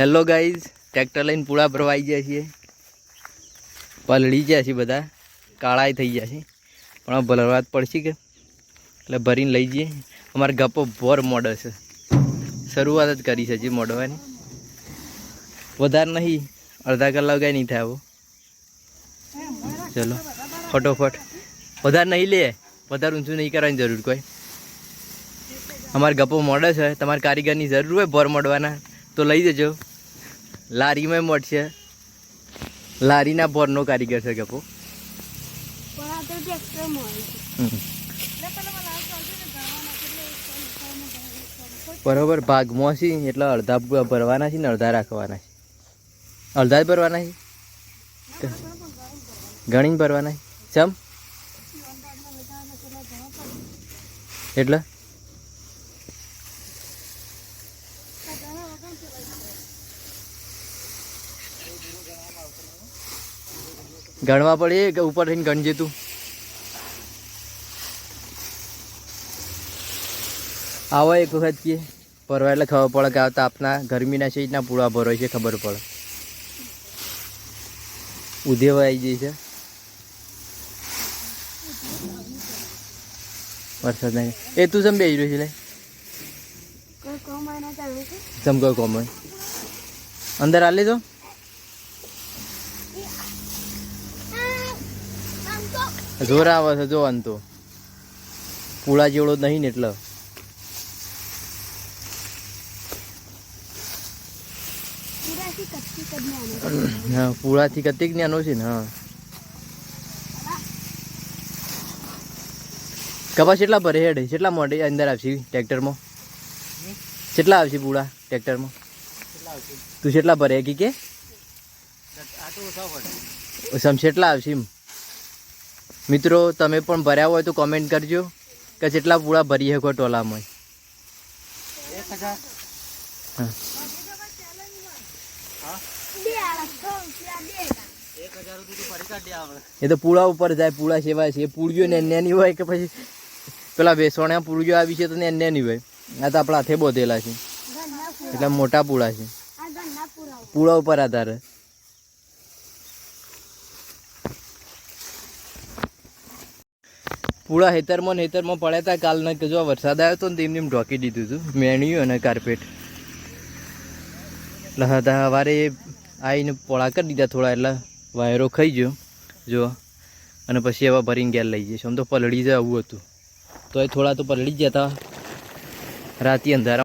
Hello guys tractor લઈને પૂળા ભરવા આવી ગયા છીએ. પલળી ગયા છીએ બધા. કાળાય થઈ ગયા છે. પણ ભરવા પડશે કે? એટલે ભરીને લઈ જઈએ. અમારે ગપ્પો ભોર મોડો છે. શરૂઆત જ કરી છે હજી મોડવાની. વધારે નહીં. અડધા કલાક કાંઈ નહીં થાય ચલો, ફટોફટ. વધારે નહીં લે. વધારે ઊંચું નહીં કરવાની જરૂર કોઈ. અમારે ગપ્પો મોડો છે. તમારે કારીગરની જરૂર હોય ભોર મોડવાના. તો લઈ જજો. લારીમાં મળશે. લારીના ભરનો કારીગર છે હમ. બરોબર ભાગમાં છે એટલે અડધા ભરવાના છે ને અડધા રાખવાના છે. અડધા જ ભરવાના છે? ગણીને ભરવાના. છે? ચમ? એટલે? ગણવા પડે કે ઉપર થઈને ગણજે તું આવો એક વખત કે પરવા એટલે ખબર પડે કે આવતા આપના ગરમીના છે રીતના પૂળા ભરો છે ખબર પડે. ઉધેવ આવી જાય છે. વરસાદ નહીં. એ તું સમ બેસી રહ્યો છે લે. સમ કોઈ કોમ અંદર આ લેજો જોર આવે છે જો અંતો. પૂળા જેવડો નહીં ને એટલે. હા પૂળાથી કતિક જ્ઞાનો છે ને હા. કપાસ કેટલા ભરે હેડ? કેટલા મોટે અંદર આવશે ટ્રેક્ટરમાં? કેટલા આવશે પૂળા ટ્રેક્ટરમાં? તું કેટલા ભરે કી કે? સમ કેટલા આવશે એમ. મિત્રો તમે પણ ભર્યા હોય તો કોમેન્ટ કરજો કે જેટલા પૂળા ભરી શકો ટોલામાં. એ તો પૂળા ઉપર જાય પૂળા સેવા છે. એ પૂળીઓ ને નેની હોય કે પછી પેલા વેસોણ્યા પૂળીઓ આવી છે તો ને નેની હોય. આ તો આપણા હાથે બોધેલા છે. એટલે મોટા પૂળા છે. પૂળા ઉપર આધાર. પૂળા હેતરમાં હેતરમાં પડ્યા હતા. કાલના કે જો વરસાદ આવ્યો હતો ને તેમને એમ ઢોકી દીધું હતું મેણ્યું અને કાર્પેટ એટલે હતા સવારે આવીને પોળા કરી દીધા થોડા, એટલે વાયરો ખાઈ ગયો. જો. અને પછી એવા ભરીને ઘેર લઈ જઈશું. આમ તો પલળી જ આવું હતું. તો એ થોડા તો પલળી જ હતા રાતે અંધારા